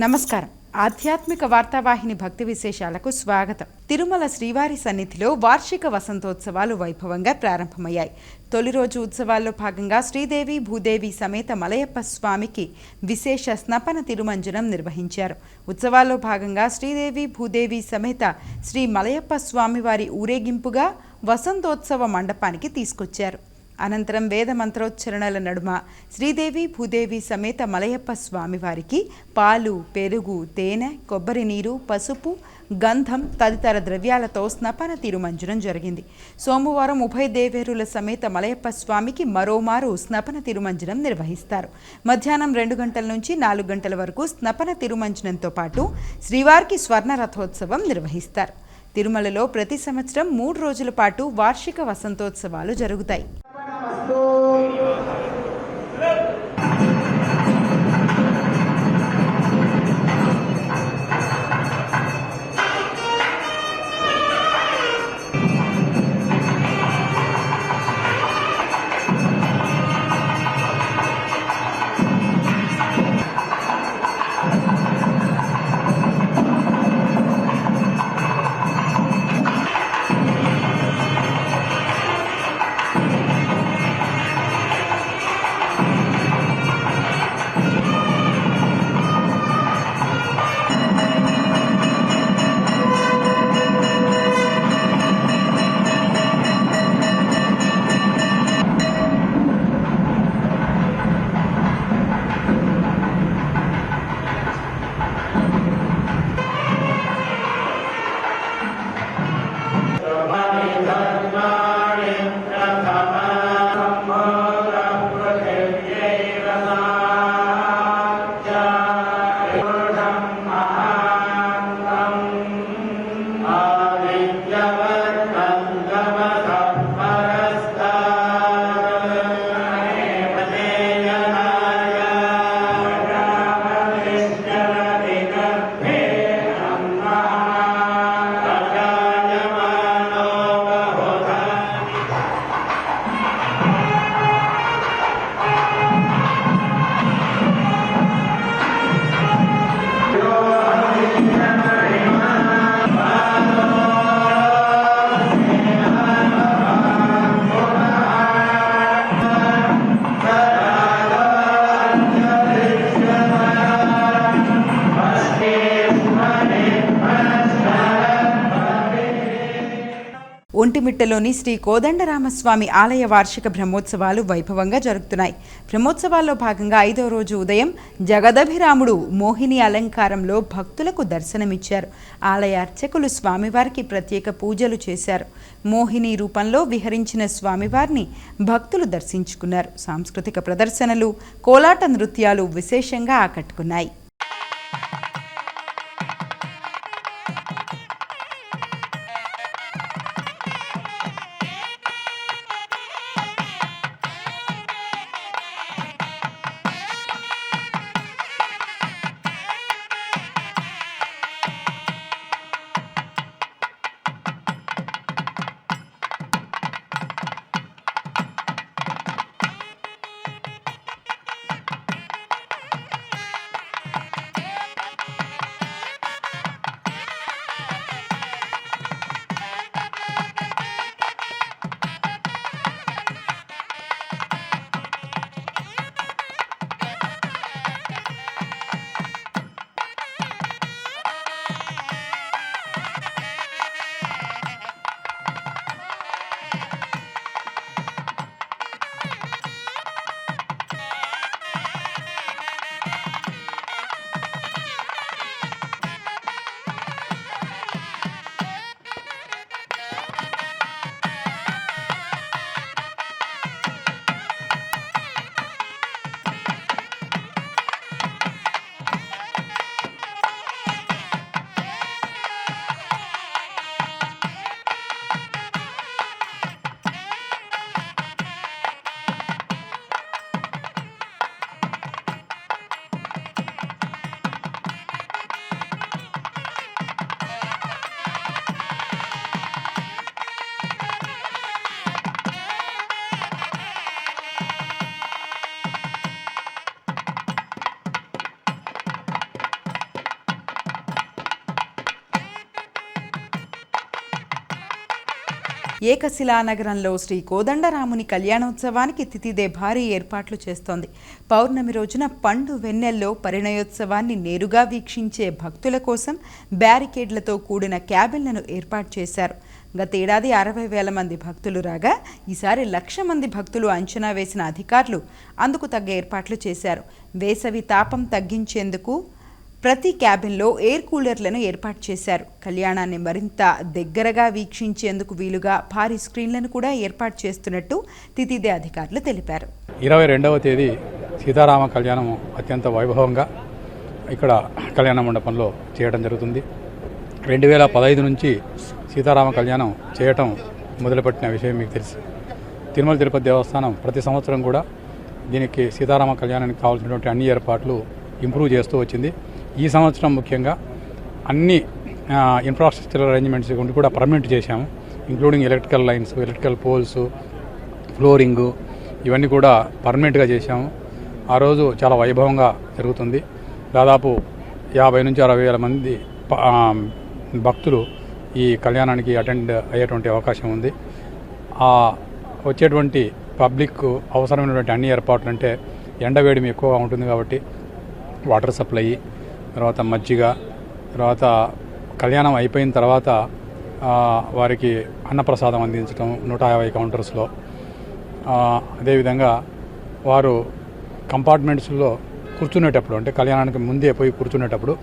నమస్కారం. ఆధ్యాత్మిక వార్తావాహిని భక్తి విశేషాలకు స్వాగతం. తిరుమల శ్రీవారి సన్నిధిలో వార్షిక వసంతోత్సవాలు వైభవంగా ప్రారంభమయ్యాయి. తొలి రోజు ఉత్సవాల్లో భాగంగా శ్రీదేవి భూదేవి సమేత మలయప్ప స్వామికి విశేష స్నపన తిరుమంజనం నిర్వహించారు. ఉత్సవాల్లో భాగంగా శ్రీదేవి భూదేవి సమేత శ్రీ మలయప్ప స్వామివారి ఊరేగింపుగా వసంతోత్సవ మండపానికి తీసుకొచ్చారు. అనంతరం వేద మంత్రోచ్చరణల నడుమ శ్రీదేవి భూదేవి సమేత మలయప్ప స్వామివారికి పాలు పెరుగు తేనె కొబ్బరి నీరు పసుపు గంధం తదితర ద్రవ్యాలతో స్నపన తిరుమంజనం జరిగింది. సోమవారం ఉభయ దేవేరుల సమేత మలయప్ప స్వామికి మరోమారు స్నపన తిరుమంజనం నిర్వహిస్తారు. మధ్యాహ్నం రెండు గంటల నుంచి నాలుగు గంటల వరకు స్నపన తిరుమంజనంతో పాటు శ్రీవారికి స్వర్ణ రథోత్సవం నిర్వహిస్తారు. తిరుమలలో ప్రతి సంవత్సరం మూడు రోజుల పాటు వార్షిక వసంతోత్సవాలు జరుగుతాయి. Santo. ఒంటిమిట్టలోని శ్రీ కోదండరామస్వామి ఆలయ వార్షిక బ్రహ్మోత్సవాలు వైభవంగా జరుగుతున్నాయి. బ్రహ్మోత్సవాల్లో భాగంగా ఐదో రోజు ఉదయం జగదభిరాముడు మోహిని అలంకారంలో భక్తులకు దర్శనమిచ్చారు. ఆలయ అర్చకులు స్వామివారికి ప్రత్యేక పూజలు చేశారు. మోహిని రూపంలో విహరించిన స్వామివారిని భక్తులు దర్శించుకున్నారు. సాంస్కృతిక ప్రదర్శనలు కోలాట నృత్యాలు విశేషంగా ఆకట్టుకున్నాయి. ఏకశిలానగరంలో శ్రీ కోదండరాముని కళ్యాణోత్సవానికి తితిదే భారీ ఏర్పాట్లు చేస్తోంది. పౌర్ణమి రోజున పండు వెన్నెల్లో పరిణయోత్సవాన్ని నేరుగా వీక్షించే భక్తుల కోసం బ్యారికేడ్లతో కూడిన క్యాబిన్లను ఏర్పాటు చేశారు. గతేడాది అరవై వేల మంది భక్తులు రాగా ఈసారి లక్ష మంది భక్తులు అంచనా వేసిన అధికారులు అందుకు తగ్గ ఏర్పాట్లు చేశారు. వేసవి తాపం తగ్గించేందుకు ప్రతి క్యాబిన్లో ఎయిర్ కూలర్లను ఏర్పాటు చేశారు. కళ్యాణాన్ని మరింత దగ్గరగా వీక్షించేందుకు వీలుగా భారీ స్క్రీన్లను కూడా ఏర్పాటు చేస్తున్నట్టు తితిదే అధికారులు తెలిపారు. ఇరవై రెండవ తేదీ సీతారామ కళ్యాణం అత్యంత వైభవంగా ఇక్కడ కళ్యాణ మండపంలో చేయడం జరుగుతుంది. రెండు వేల పదహైదు నుంచి సీతారామ కళ్యాణం చేయటం మొదలుపెట్టిన విషయం మీకు తెలుసు. తిరుమల తిరుపతి దేవస్థానం ప్రతి సంవత్సరం కూడా దీనికి సీతారామ కళ్యాణానికి కావాల్సినటువంటి అన్ని ఏర్పాట్లు ఇంప్రూవ్ చేస్తూ వచ్చింది. ఈ సంవత్సరం ముఖ్యంగా అన్ని ఇన్ఫ్రాస్ట్రక్చర్ అరేంజ్మెంట్స్ గురించి కూడా పర్మనెంట్ చేశాము. Including electrical lines electrical poles flooring ఇవన్నీ కూడా పర్మనెంట్గా చేశాము. ఆ రోజు చాలా వైభవంగా జరుగుతుంది. దాదాపు యాభై నుంచి అరవై వేల మంది భక్తులు ఈ కళ్యాణానికి అటెండ్ అయ్యేటువంటి అవకాశం ఉంది. ఆ వచ్చేటువంటి పబ్లిక్ అవసరమైనటువంటి అన్ని ఏర్పాట్లు అంటే ఎండవేడిమి ఎక్కువగా ఉంటుంది కాబట్టి వాటర్ సప్లై తర్వాత మజ్జిగ తర్వాత కళ్యాణం అయిపోయిన తర్వాత వారికి అన్నప్రసాదం అందించడం నూట యాభై కౌంటర్స్లో. అదేవిధంగా వారు కంపార్ట్మెంట్స్లో కూర్చునేటప్పుడు అంటే కళ్యాణానికి ముందే పోయి కూర్చునేటప్పుడు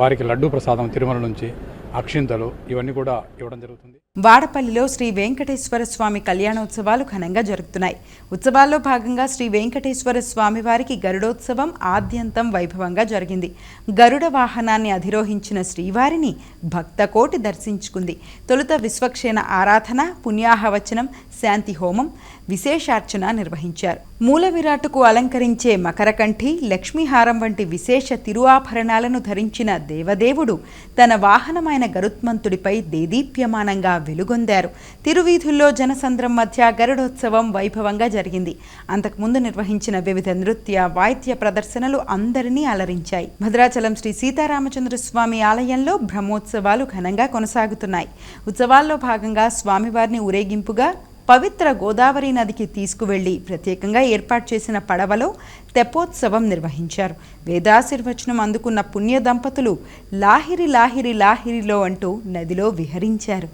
వారికి లడ్డూ ప్రసాదం తిరుమల నుంచి అక్షింతలు ఇవన్నీ కూడా ఇవ్వడం జరుగుతుంది. వాడపల్లిలో శ్రీ వెంకటేశ్వర స్వామి కళ్యాణోత్సవాలు ఘనంగా జరుగుతున్నాయి. ఉత్సవాల్లో భాగంగా శ్రీ వెంకటేశ్వర స్వామి వారికి గరుడోత్సవం ఆద్యంతం వైభవంగా జరిగింది. గరుడ వాహనాన్ని అధిరోహించిన శ్రీవారిని భక్తకోటి దర్శించుకుంది. తొలుత విశ్వక్షేణ ఆరాధన పుణ్యాహవచనం శాంతి హోమం విశేషార్చన నిర్వహించారు. మూల విరాటుకు అలంకరించే మకరకంఠి లక్ష్మీహారం వంటి విశేష తిరువాభరణాలను ధరించిన దేవదేవుడు తన వాహనమైన గరుత్మంతుడిపై దేదీప్యమానంగా వెలుగొందారు. తిరువీధుల్లో జనసంద్రం మధ్య గరుడోత్సవం వైభవంగా జరిగింది. అంతకుముందు నిర్వహించిన వివిధ నృత్య వాయిద్య ప్రదర్శనలు అందరినీ అలరించాయి. భద్రాచలం శ్రీ సీతారామచంద్ర స్వామి ఆలయంలో బ్రహ్మోత్సవాలు ఘనంగా కొనసాగుతున్నాయి. ఉత్సవాల్లో భాగంగా స్వామివారిని ఊరేగింపుగా పవిత్ర గోదావరి నదికి తీసుకువెళ్ళి ప్రత్యేకంగా ఏర్పాటు చేసిన పడవలో తెప్పోత్సవం నిర్వహించారు. వేదాశీర్వచనం అందుకున్న పుణ్య దంపతులు లాహిరి లాహిరి లాహిరిలో అంటూ నదిలో విహరించారు.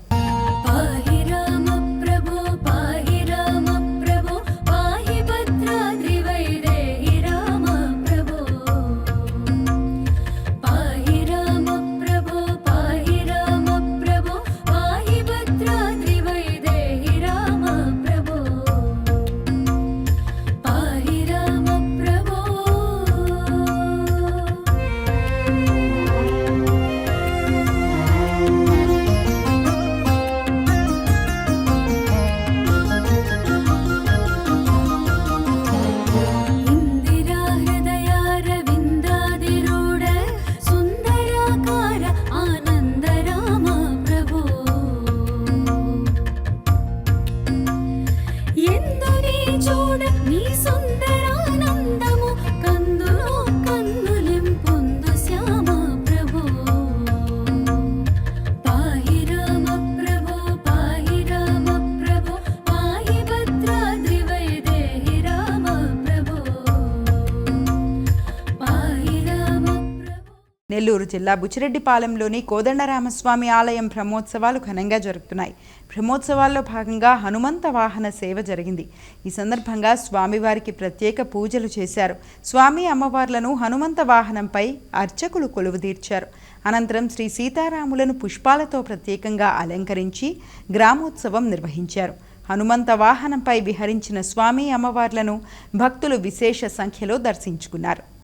నెల్లూరు జిల్లా బుచ్చిరెడ్డిపాలెంలోని కోదండరామస్వామి ఆలయం బ్రహ్మోత్సవాలు ఘనంగా జరుగుతున్నాయి బ్రహ్మోత్సవాల్లో భాగంగా హనుమంత వాహన సేవ జరిగింది. ఈ సందర్భంగా స్వామివారికి ప్రత్యేక పూజలు చేశారు. స్వామి అమ్మవార్లను హనుమంత వాహనంపై అర్చకులు కొలువుదీర్చారు అనంతరం శ్రీ సీతారాములను పుష్పాలతో ప్రత్యేకంగా అలంకరించి గ్రామోత్సవం నిర్వహించారు. హనుమంత వాహనంపై విహరించిన స్వామి అమ్మవార్లను భక్తులు విశేష సంఖ్యలో దర్శించుకున్నారు.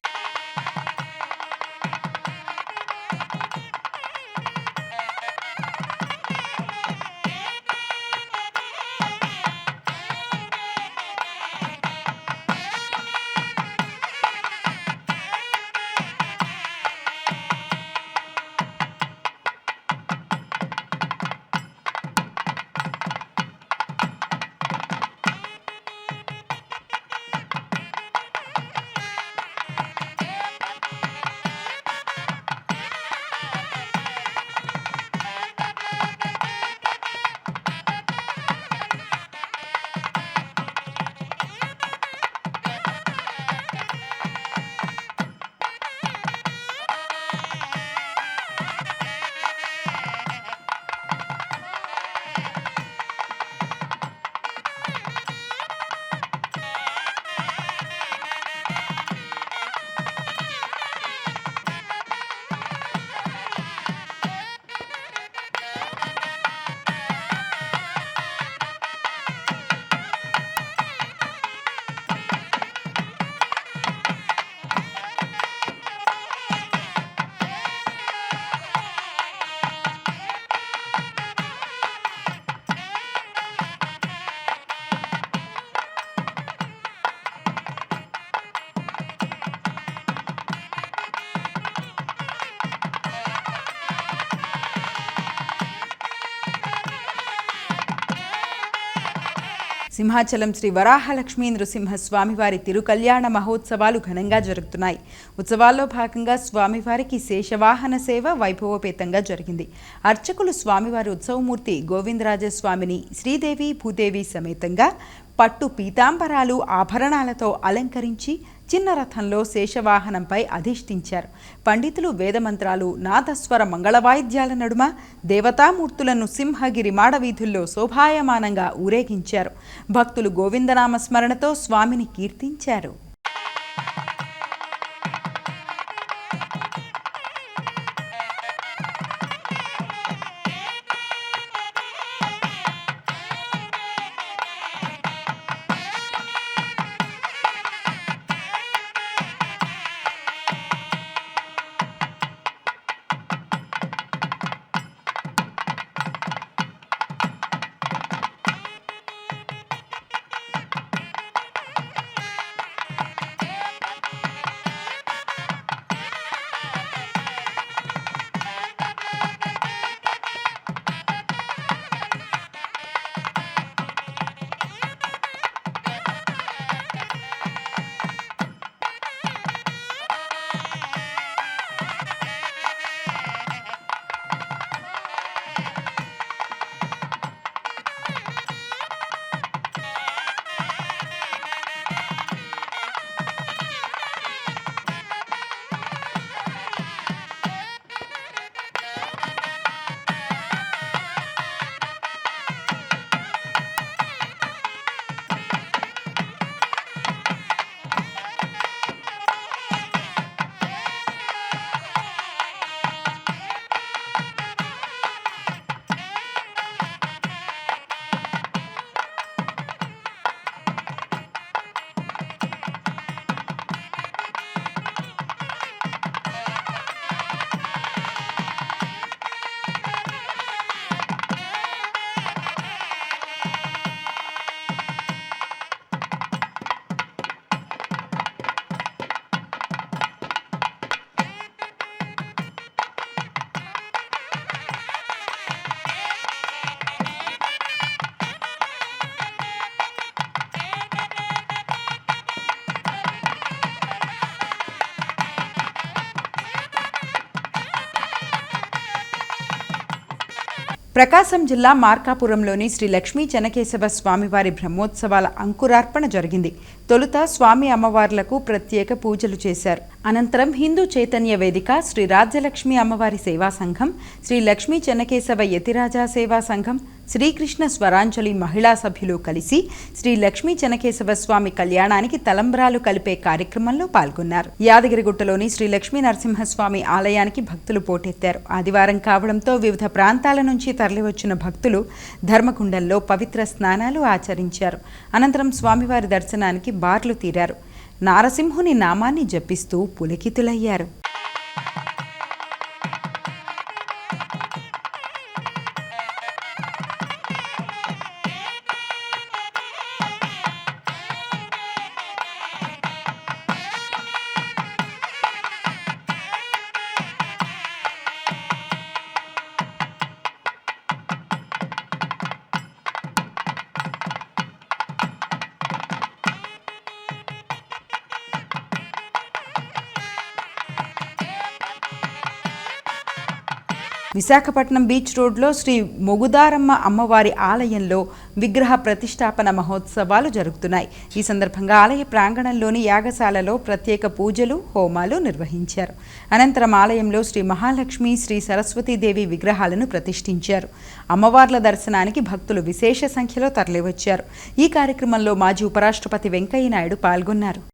సింహాచలం శ్రీ వరాహలక్ష్మీ నృసింహ స్వామివారి తిరుకల్యాణ మహోత్సవాలు ఘనంగా జరుగుతున్నాయి. ఉత్సవాల్లో భాగంగా స్వామివారికి శేషవాహన సేవ వైభవోపేతంగా జరిగింది. అర్చకులు స్వామివారి ఉత్సవమూర్తి గోవిందరాజస్వామిని శ్రీదేవి భూదేవి సమేతంగా పట్టు పీతాంబరాలు ఆభరణాలతో అలంకరించి చిన్న రథంలో శేషవాహనంపై అధిష్ఠించారు. పండితులు వేదమంత్రాలు నాదస్వర మంగళవాయిద్యాల నడుమ దేవతామూర్తులను సింహగిరి మాడవీధుల్లో శోభాయమానంగా ఊరేగించారు. భక్తులు గోవిందనామ స్మరణతో స్వామిని కీర్తించారు. ప్రకాశం జిల్లా మార్కాపురంలోని శ్రీ లక్ష్మీ చెనకేశవ స్వామివారి బ్రహ్మోత్సవాల అంకురార్పణ జరిగింది. తొలుత స్వామి అమ్మవార్లకు ప్రత్యేక పూజలు చేశారు. అనంతరం హిందూ చైతన్య వేదిక శ్రీ రాజ్యలక్ష్మి అమ్మవారి సేవా సంఘం శ్రీ లక్ష్మీ చెన్నకేశవ యతిరాజా సేవా సంఘం శ్రీకృష్ణ స్వరాంజలి మహిళా సభ్యులు కలిసి శ్రీ లక్ష్మీ చెనకేశవ స్వామి కళ్యాణానికి తలంబ్రాలు కలిపే కార్యక్రమంలో పాల్గొన్నారు. యాదగిరిగుట్టలోని శ్రీ లక్ష్మీ నరసింహస్వామి ఆలయానికి భక్తులు పోటెత్తారు. ఆదివారం కావడంతో వివిధ ప్రాంతాల నుంచి తరలివచ్చిన భక్తులు ధర్మకుండంలో పవిత్ర స్నానాలు ఆచరించారు. అనంతరం స్వామివారి దర్శనానికి బార్లు తీరారు. నారసింహుని నామాన్ని జపిస్తూ పులకితులయ్యారు. విశాఖపట్నం బీచ్ రోడ్లో శ్రీ మొగుదారమ్మ అమ్మవారి ఆలయంలో విగ్రహ ప్రతిష్టాపన మహోత్సవాలు జరుగుతున్నాయి. ఈ సందర్భంగా ఆలయ ప్రాంగణంలోని యాగశాలలో ప్రత్యేక పూజలు హోమాలు నిర్వహించారు. అనంతరం ఆలయంలో శ్రీ మహాలక్ష్మి శ్రీ సరస్వతీదేవి విగ్రహాలను ప్రతిష్ఠించారు. అమ్మవార్ల దర్శనానికి భక్తులు విశేష సంఖ్యలో తరలివచ్చారు. ఈ కార్యక్రమంలో మాజీ ఉపరాష్ట్రపతి వెంకయ్య నాయుడు పాల్గొన్నారు.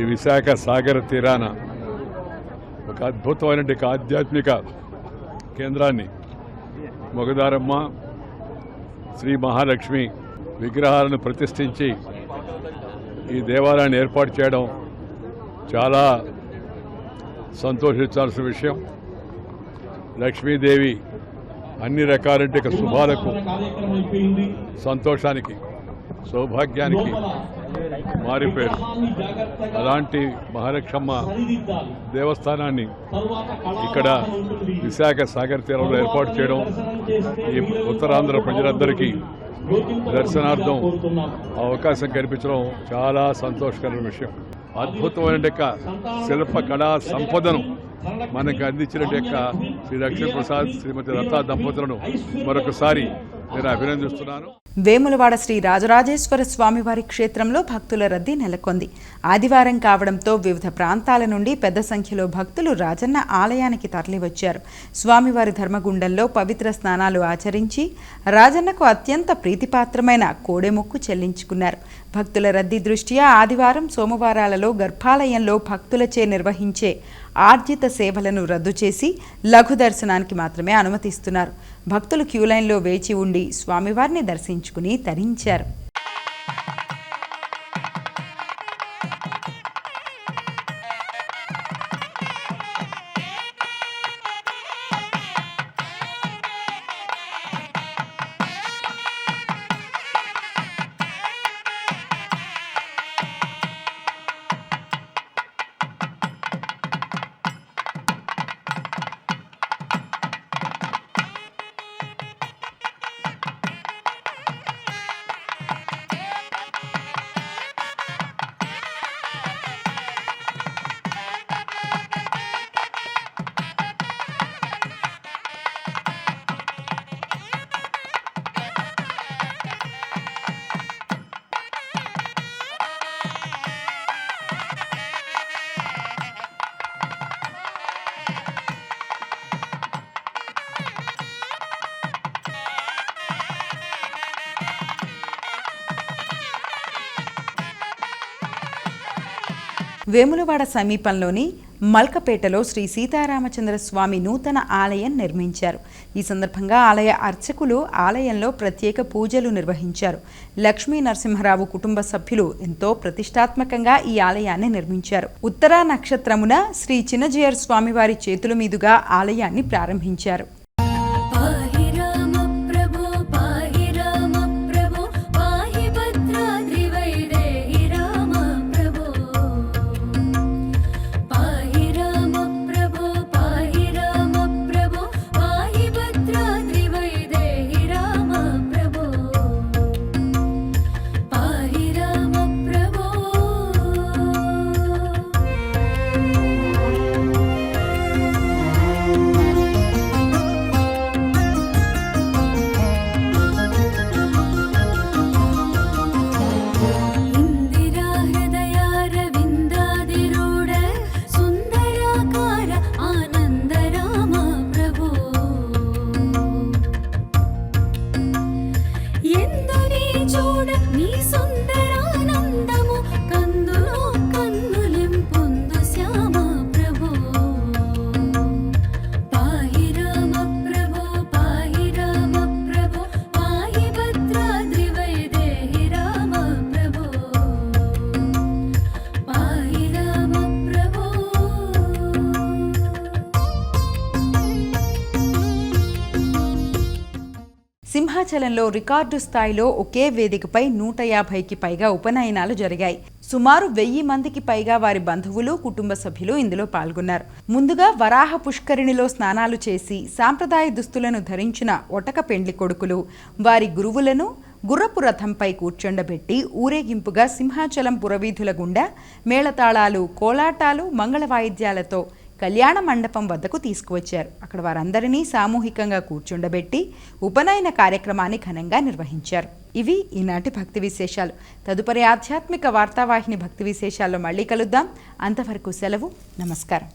ఈ విశాఖ సాగర తీరాన ఒక అద్భుతమైన ఒక ఆధ్యాత్మిక కేంద్రాన్ని మొగదారమ్మ శ్రీ మహాలక్ష్మి విగ్రహాలను ప్రతిష్ఠించి ఈ దేవాలయాన్ని ఏర్పాటు చేయడం చాలా సంతోషించాల్సిన విషయం. లక్ష్మీదేవి అన్ని రకాలంటే శుభాలకు సంతోషానికి సౌభాగ్యానికి మారిపేరు అలాంటి మహాలక్ష్మ దేవస్థానాన్ని ఇక్కడ విశాఖ సాగర్ తీరంలో ఏర్పాటు చేయడం ఈ ఉత్తరాంధ్ర ప్రజలందరికీ దర్శనార్థం అవకాశం కల్పించడం చాలా సంతోషకరమైన విషయం. అద్భుతమైన యొక్క శిల్ప కళా సంపదను మనకు అందించిన యొక్క శ్రీ లక్ష్మీప్రసాద్ శ్రీమతి లతా దంపతులను మరొకసారి నేను అభినందిస్తున్నాను. వేములవాడ శ్రీ రాజరాజేశ్వర స్వామివారి క్షేత్రంలో భక్తుల రద్దీ నెలకొంది. ఆదివారం కావడంతో వివిధ ప్రాంతాల నుండి పెద్ద సంఖ్యలో భక్తులు రాజన్న ఆలయానికి తరలివచ్చారు. స్వామివారి ధర్మగుండంలో పవిత్ర స్నానాలు ఆచరించి రాజన్నకు అత్యంత ప్రీతిపాత్రమైన కోడెముక్కు చెల్లించుకున్నారు. భక్తుల రద్దీ దృష్ట్యా ఆదివారం సోమవారాలలో గర్భాలయంలో భక్తులచే నిర్వహించే ఆర్జిత సేవలను రద్దు చేసి లఘు దర్శనానికి మాత్రమే అనుమతిస్తున్నారు. భక్తులు క్యూలైన్లో వేచి ఉండి స్వామివారిని దర్శించుకుని తరించారు. వేములవాడ సమీపంలోని మల్కపేటలో శ్రీ సీతారామచంద్ర స్వామి నూతన ఆలయం నిర్మించారు. ఈ సందర్భంగా ఆలయ అర్చకులు ఆలయంలో ప్రత్యేక పూజలు నిర్వహించారు. లక్ష్మీ నరసింహరావు కుటుంబ సభ్యులు ఎంతో ప్రతిష్టాత్మకంగా ఈ ఆలయాన్ని నిర్మించారు. ఉత్తరా నక్షత్రమున శ్రీ చిన్నజయర్ స్వామివారి చేతుల మీదుగా ఆలయాన్ని ప్రారంభించారు. అరుణాచలంలో రికార్డు స్థాయిలో ఒకే వేదికపై నూట యాభైకి పైగా ఉపనయనాలు జరిగాయి. సుమారు వెయ్యి మందికి పైగా వారి బంధువులు కుటుంబ సభ్యులు ఇందులో పాల్గొన్నారు. ముందుగా వరాహ పుష్కరిణిలో స్నానాలు చేసి సాంప్రదాయ దుస్తులను ధరించిన ఒటక పెండ్లి కొడుకులు వారి గురువులను గుర్రపు రథంపై కూర్చొండబెట్టి ఊరేగింపుగా సింహాచలం పురవీధుల గుండా మేళతాళాలు కోలాటాలు మంగళ వాయిద్యాలతో కళ్యాణ మండపం వద్దకు తీసుకువచ్చారు. అక్కడ వారందరినీ సామూహికంగా కూర్చుండబెట్టి ఉపనయన కార్యక్రమాన్ని ఘనంగా నిర్వహించారు. ఇవి ఈనాటి భక్తి విశేషాలు. తదుపరి ఆధ్యాత్మిక వార్తావాహిని భక్తి విశేషాల్లో మళ్ళీ కలుద్దాం. అంతవరకు సెలవు. నమస్కారం.